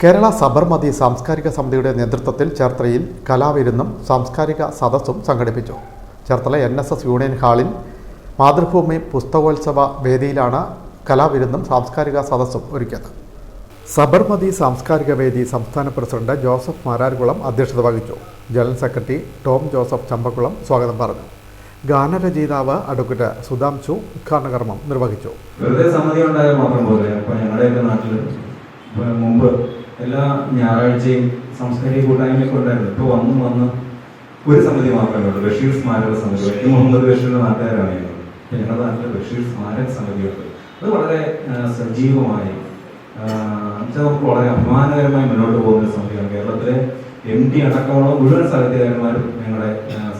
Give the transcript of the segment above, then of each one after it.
കേരള സബർമതി സാംസ്കാരിക സമിതിയുടെ നേതൃത്വത്തിൽ ചേർത്തലയിൽ കലാവിരുന്നും സാംസ്കാരിക സദസ്സും സംഘടിപ്പിച്ചു. Cherthala N S S union ഹാളിൽ മാതൃഭൂമി പുസ്തകോത്സവ വേദിയിലാണ് കലാവിരുന്നും സാംസ്കാരിക സദസ്സും ഒരുക്കിയത്. സബർമതി സാംസ്കാരിക വേദി സംസ്ഥാന പ്രസിഡന്റ് ജോസഫ് മാരാർകുളം അധ്യക്ഷത വഹിച്ചു. General secretary Tom Joseph Champakulam സ്വാഗതം പറഞ്ഞു. ഗാനരചയിതാവ് അഡ്വക്കേറ്റ് സുധാംശു ഉദ്ഘാടന കർമ്മം നിർവഹിച്ചു മാത്രം പോലെ അപ്പൊ ഞങ്ങളുടെയൊക്കെ നാട്ടിൽ മുമ്പ് എല്ലാ ഞായറാഴ്ചയും സാംസ്കാരിക കൂട്ടായ്മയൊക്കെ ഉണ്ടായിരുന്നു. ഇപ്പൊ വന്ന് വന്ന് ഒരു സമിതി മാത്രമേ ഉള്ളൂ. ബഷീർ സ്മാരക സമിതി. വൈക്കം മുഹമ്മദ് ബഷീറിന്റെ നാട്ടുകാരാണ് ഞങ്ങളുടെ നാട്ടിൽ ബഷീർ സ്മാരക സമിതിയുണ്ട്. അത് വളരെ സജീവമായി നമുക്ക് വളരെ അഭിമാനകരമായി മുന്നോട്ട് പോകുന്ന ഒരു സമിതിയാണ് കേരളത്തിലെ എം ഡി അടക്കമുള്ള മുഴുവൻ സാഹിത്യകാരന്മാരും ഞങ്ങളുടെ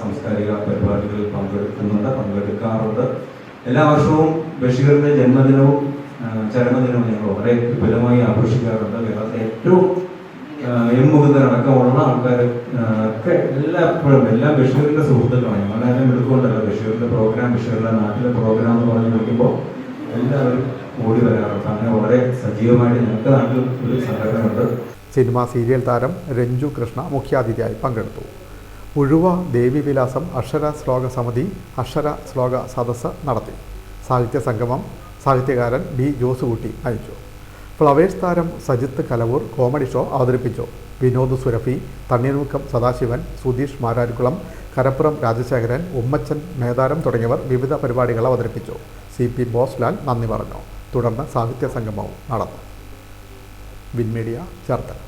സാംസ്കാരിക പരിപാടികളിൽ പങ്കെടുക്കുന്നുണ്ട് പങ്കെടുക്കാറുണ്ട്. എല്ലാ വർഷവും ബഷീറിന്റെ ജന്മദിനവും ആ, ചരമദിനവും ഞങ്ങൾ വളരെ വിപുലമായി ആഘോഷിക്കാറുണ്ട്. കേരളത്തിലെ ഏറ്റവും എം മുകുന്ദൻ അടക്കമുള്ള ആൾക്കാർ ഒക്കെ എല്ലാപ്പോഴും എല്ലാ ബഷീറിന്റെ സുഹൃത്തുക്കളാണ്. ഞങ്ങളെല്ലാം എടുക്കൊണ്ടല്ല ബഷീറിന്റെ പ്രോഗ്രാം ബഷീറിന്റെ നാട്ടിലെ പ്രോഗ്രാം എന്ന് പറഞ്ഞ് വിളിക്കുമ്പോൾ എല്ലാവരും ഓടി വരാറുണ്ട്. അങ്ങനെ വളരെ സജീവമായിട്ട് ഞങ്ങൾക്ക് നാട്ടിൽ ഒരു സംഘടനയുണ്ട് സിനിമ സീരിയൽ താരം രഞ്ജു കൃഷ്ണ മുഖ്യാതിഥിയായി പങ്കെടുത്തു. ഉഴുവ ദേവിവിലാസം അക്ഷര ശ്ലോക സമിതി അക്ഷര ശ്ലോക സദസ്സ് നടത്തി. സാഹിത്യ സംഗമം സാഹിത്യകാരൻ ബി ജോസുകുട്ടി നയിച്ചു ഫ്ലവേഴ്സ് താരം സജിത്ത് കലവൂർ കോമഡി ഷോ അവതരിപ്പിച്ചു. വിനോദ് സുരഫി തണ്ണീർമുക്കം സദാശിവൻ സുധീഷ് മാരാരിക്കുളം കരപ്പുറം രാജശേഖരൻ ഉമ്മച്ചൻ മേതാരം തുടങ്ങിയവർ വിവിധ പരിപാടികൾ അവതരിപ്പിച്ചു. സി പി ബോസ്ലാൽ നന്ദി പറഞ്ഞു. തുടർന്ന് സാഹിത്യ സംഗമവും നടന്നു. വിൻമീഡിയ ചേർത്തല.